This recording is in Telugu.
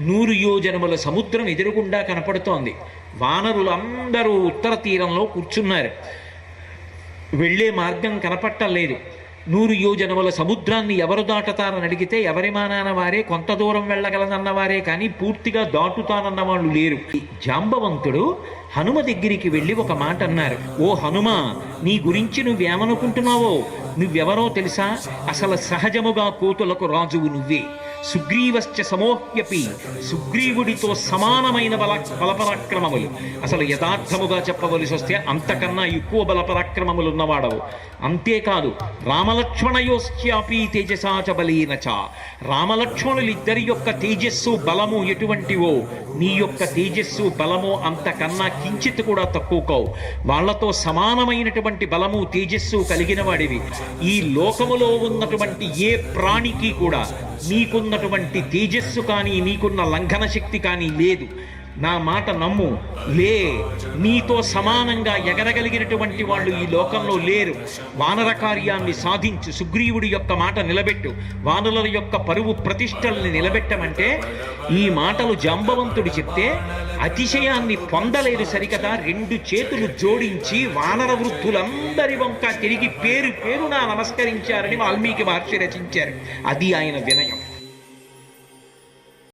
నూరు యోజనముల సముద్రం ఎదురుగుండా కనపడుతోంది. వానరులందరూ ఉత్తర తీరంలో కూర్చున్నారు. వెళ్ళే మార్గం కనపట్టలేదు నూరు యోజనముల సముద్రాన్ని ఎవరు దాటతారని అడిగితే ఎవరి మానాన వారే కొంత దూరం వెళ్ళగలనన్నవారే కానీ పూర్తిగా దాటుతానన్న వాళ్ళు లేరు. జాంబవంతుడు హనుమ దగ్గరికి వెళ్ళి ఒక మాట అన్నారు. ఓ హనుమ నీ గురించి నువ్వేమనుకుంటున్నావో? నువ్వెవరో తెలుసా? అసలు సహజముగా కోతులకు రాజువు నువ్వే. సుగ్రీవశ్చ సమోహ్యపి సుగ్రీవుడితో సమానమైన బల బలపరాక్రమములు. అసలు యథార్థముగా చెప్పవలసి వస్తే అంతకన్నా ఎక్కువ బలపరాక్రమములు ఉన్నవాడవు. అంతేకాదు రామలక్ష్మణయోశ్చాపి తేజసాచ బలీనచ రామలక్ష్మణులిద్దరి యొక్క తేజస్సు బలము ఎటువంటివో నీ యొక్క తేజస్సు బలము అంతకన్నా కించిత్ కూడా తక్కువ కావు. వాళ్ళతో సమానమైనటువంటి బలము తేజస్సు కలిగిన వాడివి. ఈ లోకములో ఉన్నటువంటి ఏ ప్రాణికి కూడా నీకున్నటువంటి తేజస్సు కానీ నీకున్న లంఘన శక్తి కానీ లేదు. నా మాట నమ్ము. లే నీతో సమానంగా ఎగరగలిగినటువంటి వాళ్ళు ఈ లోకంలో లేరు. వానర కార్యాన్ని సాధించు సుగ్రీవుడి యొక్క మాట నిలబెట్టు. వానరుల యొక్క పరువు ప్రతిష్టల్ని నిలబెట్టమంటే ఈ మాటలు జాంబవంతుడు చెప్తే అతిశయాన్ని పొందలేదు సరికదా. రెండు చేతులు జోడించి వానర వృద్ధులందరి వంక తిరిగి పేరు పేరున నమస్కరించారని వాల్మీకి మహర్షి రచించారు. అది ఆయన వినయం.